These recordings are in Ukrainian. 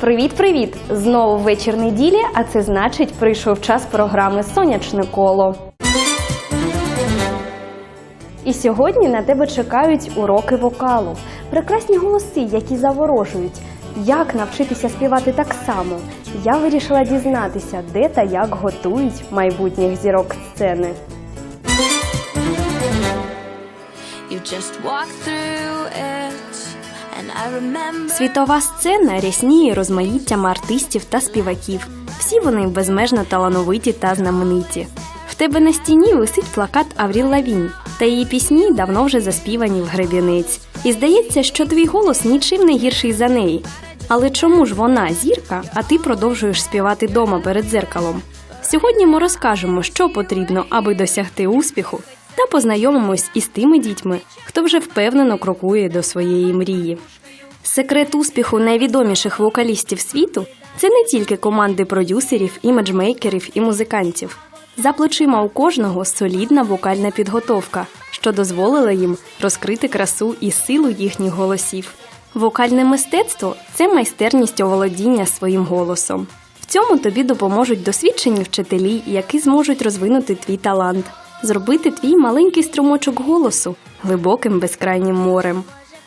Привіт-привіт! Знову вечір неділі, а це значить, прийшов час програми Сонячне коло. І сьогодні на тебе чекають уроки вокалу, прекрасні голоси, які заворожують. Як навчитися співати так само? Я вирішила дізнатися, де та як готують майбутніх зірок сцени. You just walk through Світова сцена рясніє розмаїттям артистів та співаків. Всі вони безмежно талановиті та знамениті. В тебе на стіні висить плакат Авріл Лавінь, та її пісні давно вже заспівані в гребінець. І здається, що твій голос нічим не гірший за неї. Але чому ж вона зірка, а ти продовжуєш співати дома перед дзеркалом? Сьогодні ми розкажемо, що потрібно, аби досягти успіху, та познайомимось із тими дітьми, хто вже впевнено крокує до своєї мрії. Секрет успіху найвідоміших вокалістів світу це не тільки команди продюсерів, іміджмейкерів і музикантів. За плечима у кожного солідна вокальна підготовка, що дозволила їм розкрити красу і силу їхніх голосів. Вокальне мистецтво це майстерність оволодіння своїм голосом. В цьому тобі допоможуть досвідчені вчителі, які зможуть розвинути твій талант, зробити твій маленький струмочок голосу глибоким безкрайнім морем.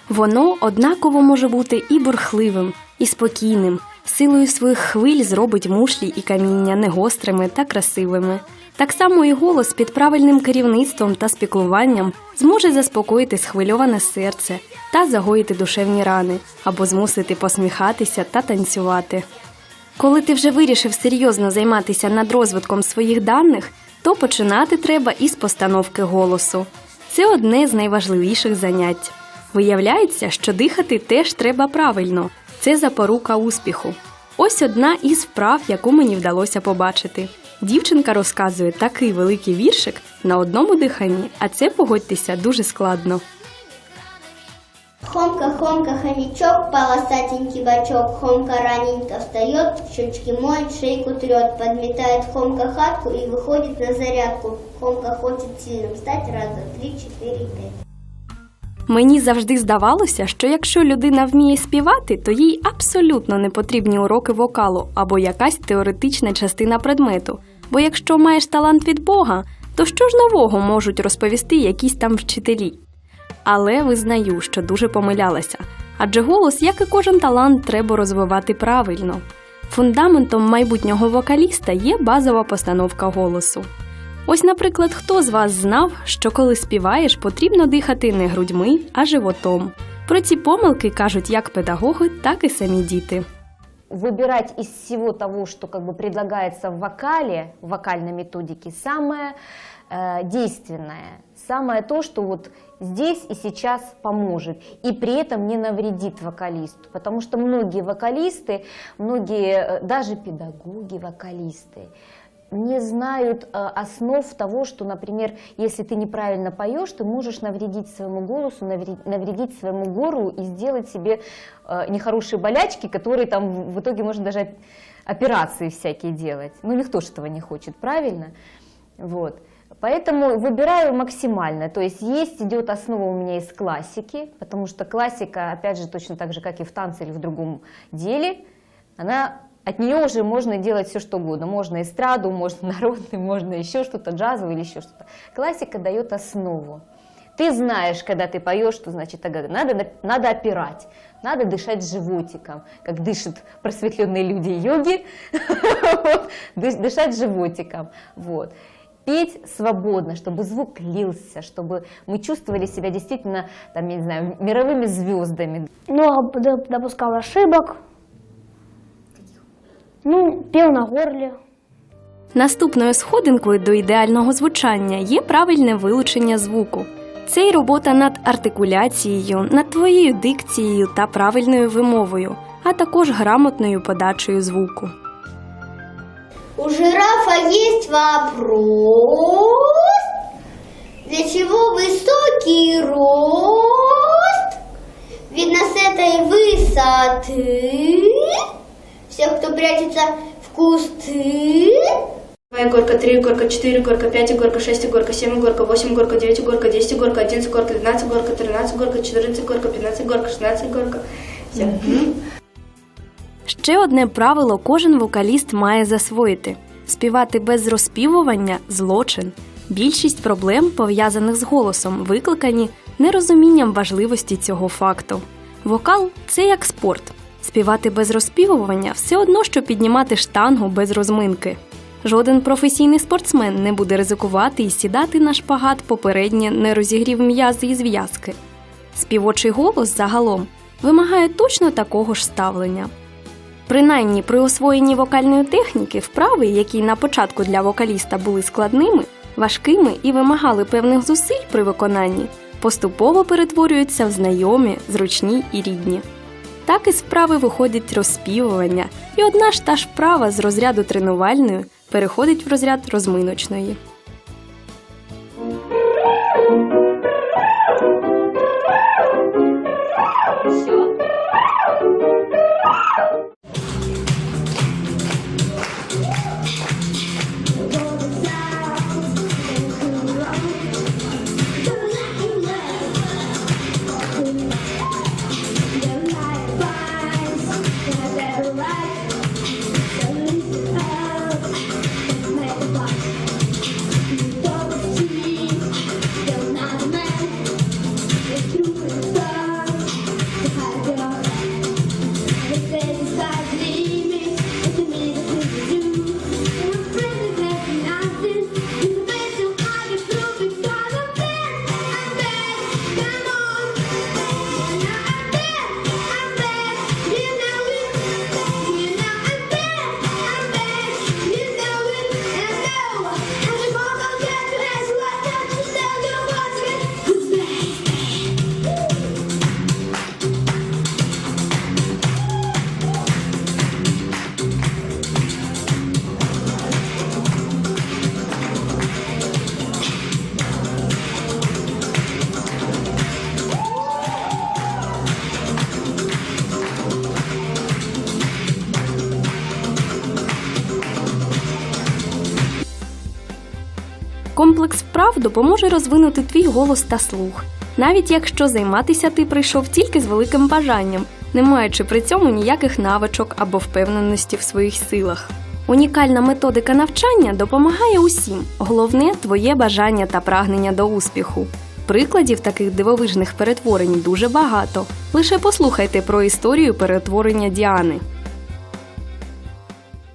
Воно однаково може бути і бурхливим, і спокійним. Силою своїх хвиль зробить мушлі і каміння негострими та красивими. Так само і голос під правильним керівництвом та спіклуванням зможе заспокоїти схвильоване серце та загоїти душевні рани або змусити посміхатися та танцювати. Коли ти вже вирішив серйозно займатися над розвитком своїх даних, то починати треба із постановки голосу. Це одне з найважливіших занять. Виявляється, що дихати теж треба правильно. Це запорука успіху. Ось одна із вправ, яку мені вдалося побачити. Дівчинка розказує такий великий віршик на одному диханні, а це погодьтеся дуже складно. Хомка-хомка, хомячок, полосатенький бачок, Хомка раненько встает, щечки моет, шейку трет, Подметает Хомка хатку и выходит на зарядку. Хомка хочет сильным стать, раз, два, три, четыре, пять. Мені завжди здавалося, що якщо людина вміє співати, то їй абсолютно не потрібні уроки вокалу або якась теоретична частина предмету. Бо якщо маєш талант від Бога, то що ж нового можуть розповісти якісь там вчителі? Але визнаю, що дуже помилялася. Адже голос, як і кожен талант, треба розвивати правильно. Фундаментом майбутнього вокаліста є базова постановка голосу. Ось, наприклад, хто з вас знав, що коли співаєш, потрібно дихати не грудьми, а животом. Про ці помилки кажуть як педагоги, так і самі діти. выбирать из всего того, что как бы предлагается в вокале, в вокальной методике, самое э, действенное, самое то, что вот здесь и сейчас поможет, и при этом не навредит вокалисту, потому что многие вокалисты, многие э, даже педагоги вокалисты, не знают э, основ того, что, например, если ты неправильно поешь, ты можешь навредить своему голосу, навредить, своему горлу и сделать себе э, нехорошие болячки, которые там в итоге можно даже оп- операции всякие делать. Ну, никто же этого не хочет, правильно? Вот. Поэтому выбираю максимально. То есть есть идет основа у меня из классики, потому что классика, опять же, точно так же, как и в танце или в другом деле, она от нее уже можно делать все что угодно. Можно эстраду, можно народный, можно еще что-то, джазовый или еще что-то. Классика дает основу. Ты знаешь, когда ты поешь, что значит тогда надо, на- надо опирать, надо дышать животиком, как дышат просветленные люди йоги, дышать животиком. Вот. Петь свободно, чтобы звук лился, чтобы мы чувствовали себя действительно, там, я не знаю, мировыми звездами. много доп- допускал ошибок. Ну, пел на горле. Наступною сходинкою до ідеального звучання є правильне вилучення звуку. Це й робота над артикуляцією, над твоєю дикцією та правильною вимовою, а також грамотною подачею звуку. У жирафа есть вопрос, для чего высокий рост? Видно с этой высоты всех, кто прячется в кусты. Два горка, три горка, четыре горка, пять горка, шесть горка, семь горка, восемь горка, девять горка, десять горка, одиннадцать горка, двенадцать горка, тринадцать горка, четырнадцать горка, пятнадцать горка, шестнадцать горка. Все. Ще одне правило кожен вокаліст має засвоїти: співати без розпівування злочин. Більшість проблем, пов'язаних з голосом, викликані нерозумінням важливості цього факту. Вокал це як спорт. Співати без розпівування все одно, що піднімати штангу без розминки. Жоден професійний спортсмен не буде ризикувати і сідати на шпагат попереднє не розігрів м'язи і зв'язки. Співочий голос загалом вимагає точно такого ж ставлення. Принаймні при освоєнні вокальної техніки вправи, які на початку для вокаліста були складними, важкими і вимагали певних зусиль при виконанні, поступово перетворюються в знайомі, зручні і рідні. Так із справи виходить розпівування, і одна ж та ж вправа з розряду тренувальної переходить в розряд розминочної. Комплекс вправ допоможе розвинути твій голос та слух, навіть якщо займатися ти прийшов тільки з великим бажанням, не маючи при цьому ніяких навичок або впевненості в своїх силах. Унікальна методика навчання допомагає усім. Головне твоє бажання та прагнення до успіху. Прикладів таких дивовижних перетворень дуже багато. Лише послухайте про історію перетворення Діани.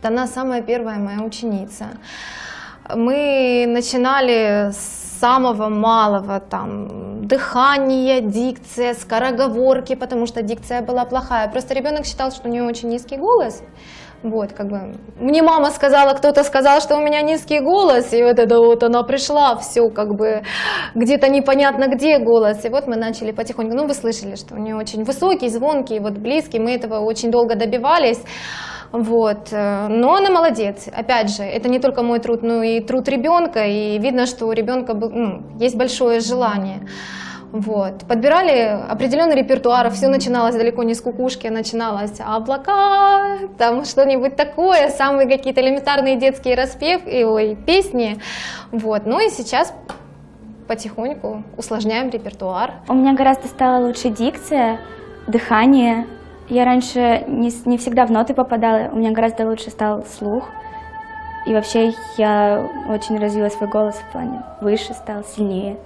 Она самая первая моя ученица. Мы начинали с самого малого, там, дыхание, дикция, скороговорки, потому что дикция была плохая. Просто ребенок считал, что у нее очень низкий голос. Вот, как бы. Мне мама сказала, кто-то сказал, что у меня низкий голос, и вот это вот она пришла, все как бы где-то непонятно где голос. И вот мы начали потихоньку, ну вы слышали, что у нее очень высокий, звонкий, вот близкий, мы этого очень долго добивались. Вот. э, Но она молодец. Опять же, это не только мой труд, но и труд ребенка. И видно, что у ребенка ну, есть большое желание. Вот. Подбирали определенный репертуар, все начиналось далеко не с кукушки, а начиналось облака, там что-нибудь такое, самые какие-то элементарные детские распев, и, ой, песни. Вот. Ну и сейчас потихоньку усложняем репертуар. У меня гораздо стала лучше дикция, дыхание. Я раньше не, не всегда в ноты попадала, у меня гораздо лучше стал слух. И вообще я очень развила свой голос в плане выше стал, сильнее.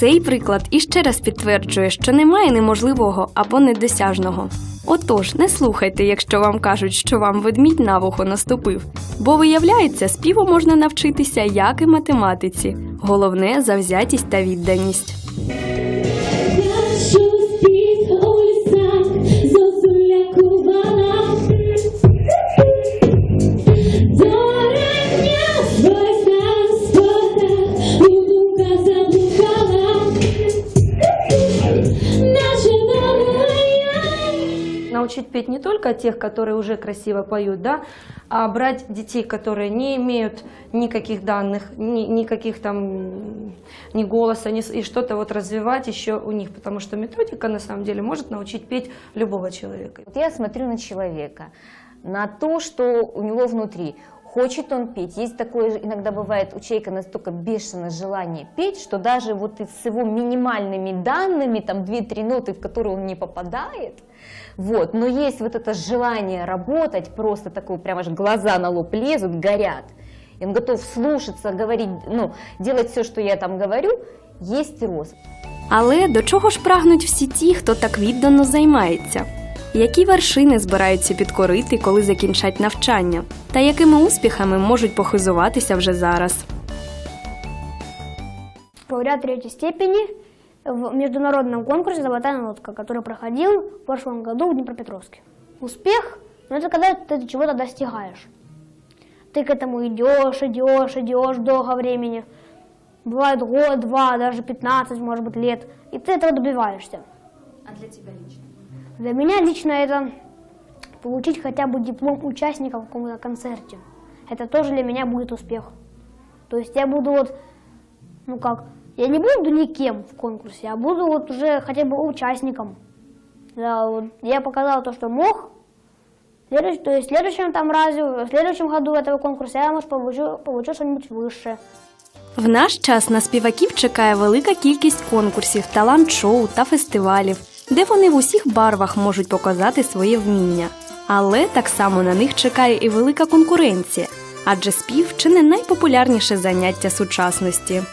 Цей приклад іще раз підтверджує, що немає неможливого або недосяжного. Отож, не слухайте, якщо вам кажуть, що вам ведмідь на вухо наступив, бо виявляється, співу можна навчитися як і математиці. Головне завзятість та відданість. Научить петь не только тех, которые уже красиво поют, да, а брать детей, которые не имеют никаких данных, ни, никаких там, ни голоса, ни, и что-то вот развивать еще у них, потому что методика на самом деле может научить петь любого человека. Вот я смотрю на человека, на то, что у него внутри. Хочет он петь. Есть такое, иногда бывает у человека настолько бешеное желание петь, что даже вот с его минимальными данными, там 2-3 ноты, в которые он не попадает, вот, но есть вот это желание работать, просто такое, прямо аж глаза на лоб лезут, горят. И он готов слушаться, говорить, ну, делать все, что я там говорю, есть рост. Але до чого ж прагнуть всі ті, хто так віддано займається? Які вершини збираються підкорити, коли закінчать навчання? Та якими успіхами можуть похизуватися вже зараз? Лауреат третьей степени в международном конкурсе «Золотая нотка», который проходил в прошлом году в Днепропетровске. Успех ну, – это когда ты чего-то достигаешь. Ты к этому идешь, идешь, идешь долго времени. Бывает год, два, даже 15, может быть, лет. И ты этого добиваешься. А для тебя лично? Для меня лично это получить хотя бы диплом участника в каком-то концерте. Это тоже для меня будет успех. То есть я буду вот, ну как, я не буду никем в конкурсе, а буду вот уже хотя бы участником. Да, вот я показал то, что мог. Следующ- то есть в следующем там разе, в следующем году этого конкурса я, может, получу, получу что-нибудь высшее. В наш час на співаків чекає велика кількість конкурсів, талант-шоу та фестивалів, де вони в усіх барвах можуть показати своє вміння. Але так само на них чекає і велика конкуренція, адже спів чи не найпопулярніше заняття сучасності.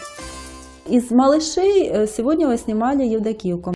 Из малышей э, сегодня вы снимали Евдокию.